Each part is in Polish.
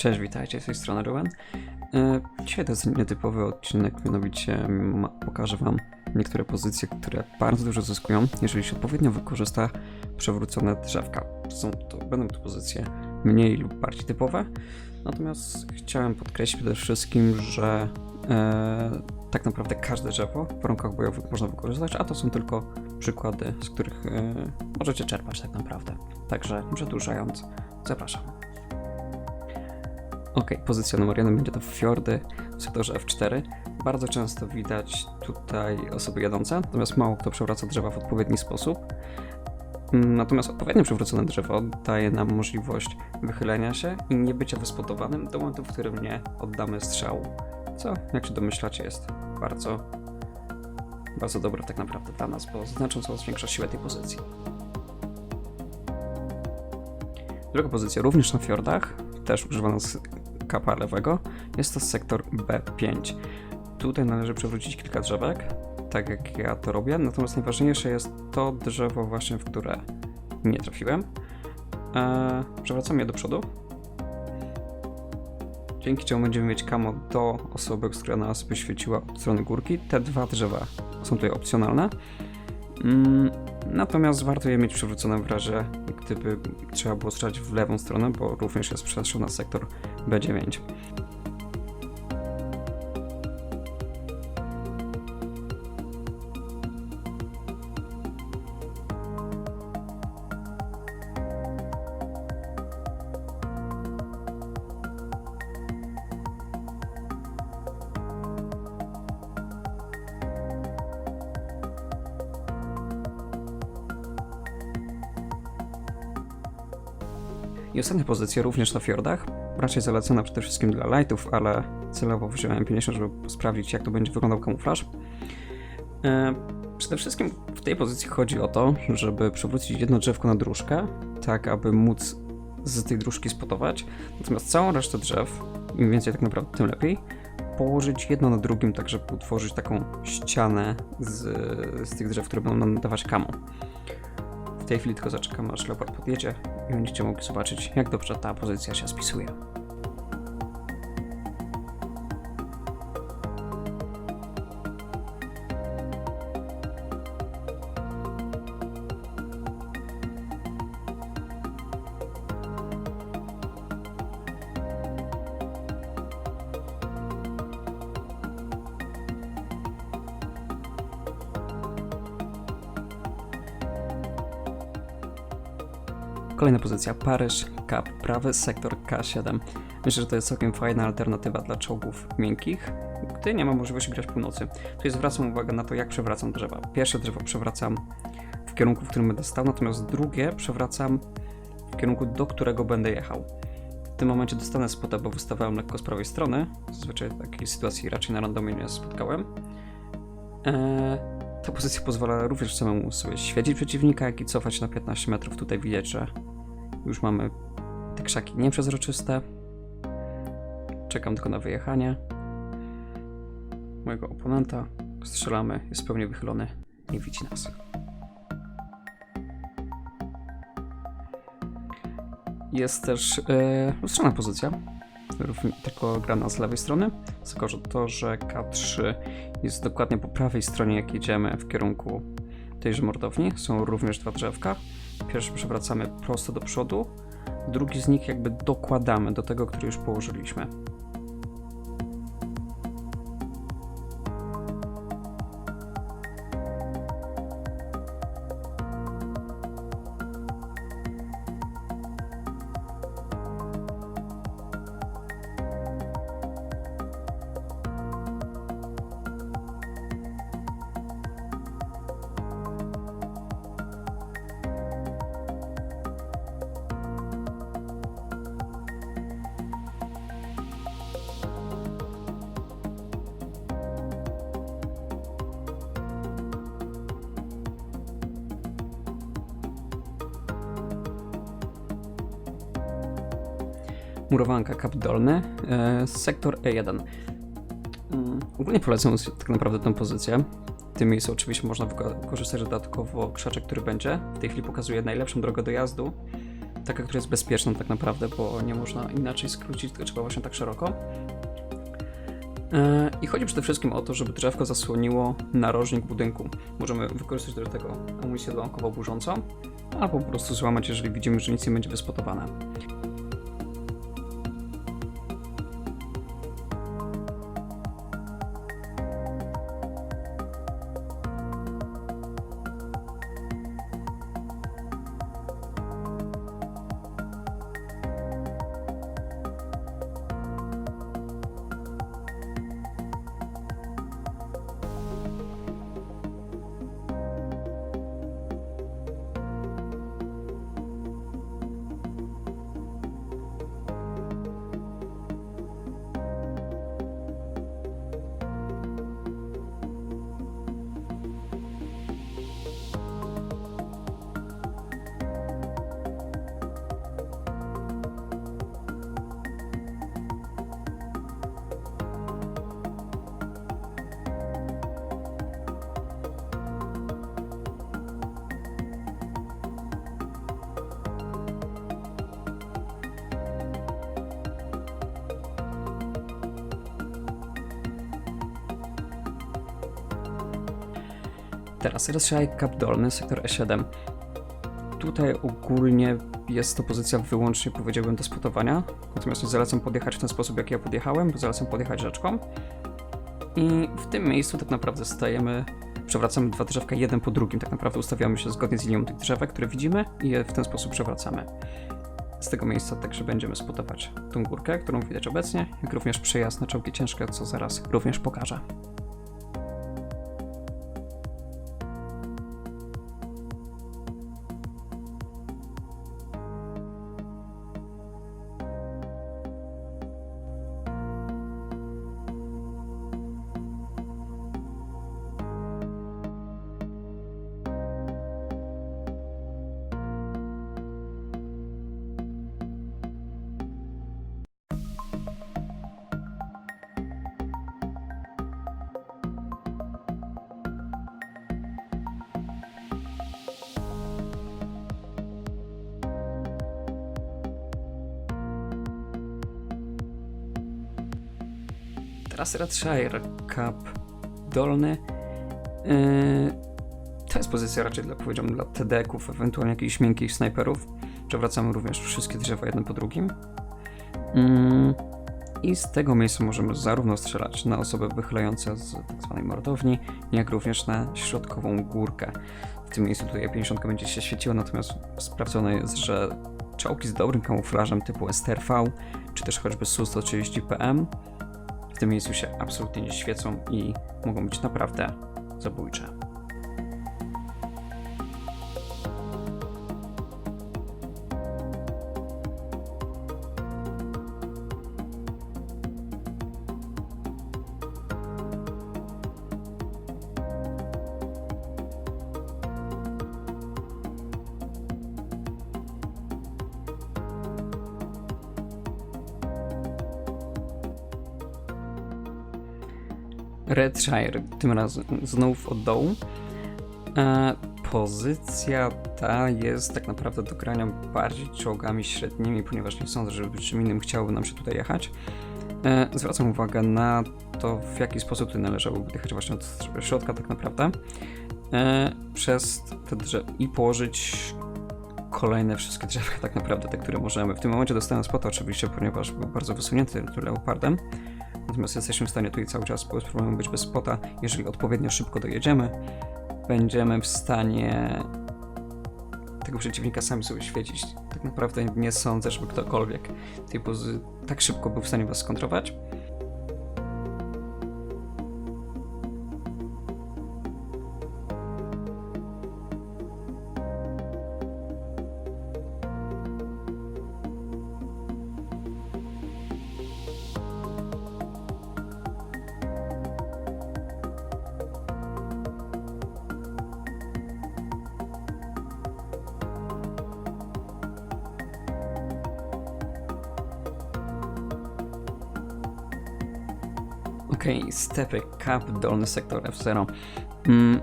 Cześć, witajcie, z tej strony Ruben. E, Dzisiaj to jest nietypowy odcinek, mianowicie pokażę Wam niektóre pozycje, które bardzo dużo zyskują, jeżeli się odpowiednio wykorzysta przewrócone drzewka. Są to, będą to pozycje mniej lub bardziej typowe, natomiast chciałem podkreślić przede wszystkim, że e, tak naprawdę każde drzewo w warunkach bojowych można wykorzystać, a to są tylko przykłady, z których e, możecie czerpać tak naprawdę. Także przedłużając, zapraszam. Ok, pozycja numer jeden będzie to fiordy w sektorze F4. Bardzo często widać tutaj osoby jadące, natomiast mało kto przewraca drzewa w odpowiedni sposób. Mm, Natomiast odpowiednio przewrócone drzewo daje nam możliwość wychylenia się i nie bycia wyspotowanym do momentu, w którym nie oddamy strzału. Co, jak się domyślacie, jest bardzo, bardzo dobre tak naprawdę dla nas, bo znacząco zwiększa siłę tej pozycji. Druga pozycja, również na fiordach, też używana z kapa lewego, jest to sektor B5. Tutaj należy przewrócić kilka drzewek, tak jak ja to robię, natomiast najważniejsze jest to drzewo właśnie, w które nie trafiłem. Eee, przewracam je do przodu. Dzięki czemu będziemy mieć kamo do osoby, która nas wyświeciła od strony górki. Te dwa drzewa są tutaj opcjonalne. Mm, Natomiast warto je mieć przywrócone w razie, gdyby trzeba było strzelać w lewą stronę, bo również jest przestrzał na sektor B9. I ostatnia pozycja również na fiordach. Raczej zalecana przede wszystkim dla lightów, ale celowo wziąłem 50, żeby sprawdzić jak to będzie wyglądał kamuflaż. E, przede wszystkim w tej pozycji chodzi o to, żeby przewrócić jedno drzewko na dróżkę, tak aby móc z tej dróżki spotować. Natomiast całą resztę drzew, im więcej tak naprawdę, tym lepiej, położyć jedno na drugim, tak żeby utworzyć taką ścianę z, z tych drzew, które będą nam dawać kamo. W tej chwili tylko zaczekam, aż leopard podjedzie i będziecie mogli zobaczyć, jak dobrze ta pozycja się spisuje. Kolejna pozycja Paryż, Cap, prawy sektor K7. Myślę, że to jest całkiem fajna alternatywa dla czołgów miękkich, gdy nie ma możliwości grać północy. Tutaj zwracam uwagę na to, jak przewracam drzewa. Pierwsze drzewo przewracam w kierunku, w którym będę stał, natomiast drugie przewracam w kierunku, do którego będę jechał. W tym momencie dostanę spota, bo wystawiałem lekko z prawej strony. Zazwyczaj takiej sytuacji raczej na randomie nie spotkałem. Eee, ta pozycja pozwala również samemu sobie świecić przeciwnika, jak i cofać na 15 metrów. Tutaj widać, że już mamy te krzaki nieprzezroczyste. Czekam tylko na wyjechanie mojego oponenta. Strzelamy, jest pełnie wychylony, nie widzi nas. Jest też e, lustrzana pozycja, równie- tylko grana z lewej strony. Że to, że K3 jest dokładnie po prawej stronie, jak jedziemy w kierunku tejże mordowni. Są również dwa drzewka. Pierwszy przewracamy prosto do przodu, drugi z nich jakby dokładamy do tego, który już położyliśmy. Murowanka kap dolny, e, sektor E1. Mm, Ogólnie polecam tak naprawdę tę pozycję. W tym miejscu oczywiście można wyko- wykorzystać dodatkowo krzaczek, który będzie. W tej chwili pokazuje najlepszą drogę dojazdu taka, która jest bezpieczna tak naprawdę, bo nie można inaczej skrócić, tylko trzeba właśnie tak szeroko. E, I chodzi przede wszystkim o to, żeby drzewko zasłoniło narożnik budynku. Możemy wykorzystać do tego amunicję dołąkowo burzącą, albo po prostu złamać, jeżeli widzimy, że nic nie będzie wyspotowane. Teraz rozszerzaj kap dolny, sektor E7. Tutaj ogólnie jest to pozycja wyłącznie, powiedziałbym, do spotowania. Natomiast zalecam podjechać w ten sposób, jak ja podjechałem, bo zalecam podjechać rzeczką. I w tym miejscu tak naprawdę stajemy, przewracamy dwa drzewka jeden po drugim. Tak naprawdę ustawiamy się zgodnie z linią tych drzewek, które widzimy i je w ten sposób przewracamy. Z tego miejsca także będziemy spotować tą górkę, którą widać obecnie, jak również przejazd na czołgi ciężkie, co zaraz również pokażę. Teraz Redshire Cup dolny. Yy, to jest pozycja raczej dla, powiedziałbym, dla TD-ków, ewentualnie jakichś miękkich snajperów. Przewracamy również wszystkie drzewa jedno po drugim. Yy, I z tego miejsca możemy zarówno strzelać na osoby wychylające z tak zwanej mordowni, jak również na środkową górkę. W tym miejscu tutaj 50 będzie się świeciła, natomiast sprawdzone jest, że czołgi z dobrym kamuflażem typu STRV, czy też choćby Su-130 PM w tym miejscu się absolutnie nie świecą i mogą być naprawdę zabójcze. Redshire, tym razem znów od dołu. E, pozycja ta jest tak naprawdę do grania bardziej czołgami średnimi, ponieważ nie sądzę, żeby czym innym chciałoby nam się tutaj jechać. E, zwracam uwagę na to, w jaki sposób tutaj należałoby jechać właśnie od środka tak naprawdę. E, przez te drzewa i położyć kolejne wszystkie drzewa tak naprawdę, te, które możemy. W tym momencie dostałem spota oczywiście, ponieważ był bardzo wysunięty leopardem. Natomiast jesteśmy w stanie tutaj cały czas bez problemu być bez spota. Jeżeli odpowiednio szybko dojedziemy, będziemy w stanie tego przeciwnika sami sobie świecić. Tak naprawdę nie sądzę, żeby ktokolwiek tej pozy tak szybko był w stanie was skontrować. Okej, stepy, cap, dolny sektor F0. Mm,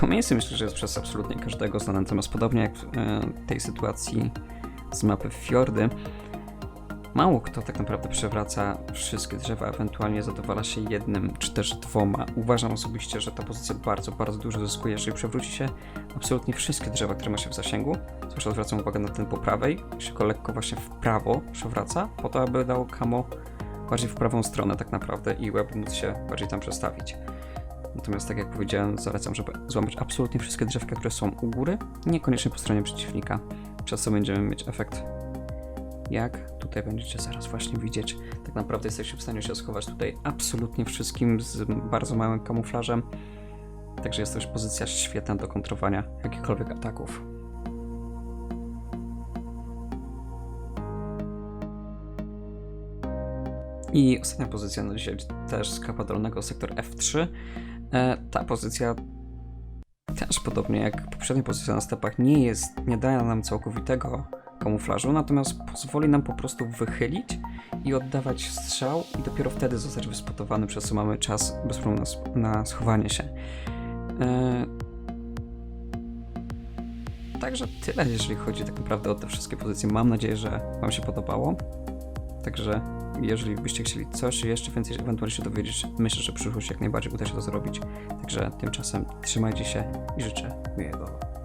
to miejsce myślę, że jest przez absolutnie każdego znane, natomiast podobnie jak w e, tej sytuacji z mapy Fiordy. Mało kto tak naprawdę przewraca wszystkie drzewa, ewentualnie zadowala się jednym czy też dwoma. Uważam osobiście, że ta pozycja bardzo, bardzo dużo zyskuje, jeżeli przewróci się absolutnie wszystkie drzewa, które ma się w zasięgu. Zwłaszcza zwracam uwagę na ten po prawej, się lekko właśnie w prawo przewraca, po to, aby dało kamo bardziej w prawą stronę tak naprawdę i aby móc się bardziej tam przestawić. Natomiast tak jak powiedziałem, zalecam, żeby złamać absolutnie wszystkie drzewka, które są u góry, niekoniecznie po stronie przeciwnika, przez będziemy mieć efekt jak tutaj będziecie zaraz właśnie widzieć. Tak naprawdę jesteście w stanie się schować tutaj absolutnie wszystkim z bardzo małym kamuflażem. Także jest to już pozycja świetna do kontrowania jakichkolwiek ataków. I ostatnia pozycja na dzisiaj też z kapa dolnego, sektor F3. E, ta pozycja też podobnie jak poprzednia pozycja na stepach nie jest, nie daje nam całkowitego kamuflażu, natomiast pozwoli nam po prostu wychylić i oddawać strzał i dopiero wtedy zostać wyspotowany, przez co mamy czas bez problemu na, na schowanie się. E, Także tyle, jeżeli chodzi tak naprawdę o te wszystkie pozycje. Mam nadzieję, że Wam się podobało. Także jeżeli byście chcieli coś jeszcze więcej ewentualnie się dowiedzieć, myślę, że w przyszłości jak najbardziej uda się to zrobić. Także tymczasem trzymajcie się i życzę miłego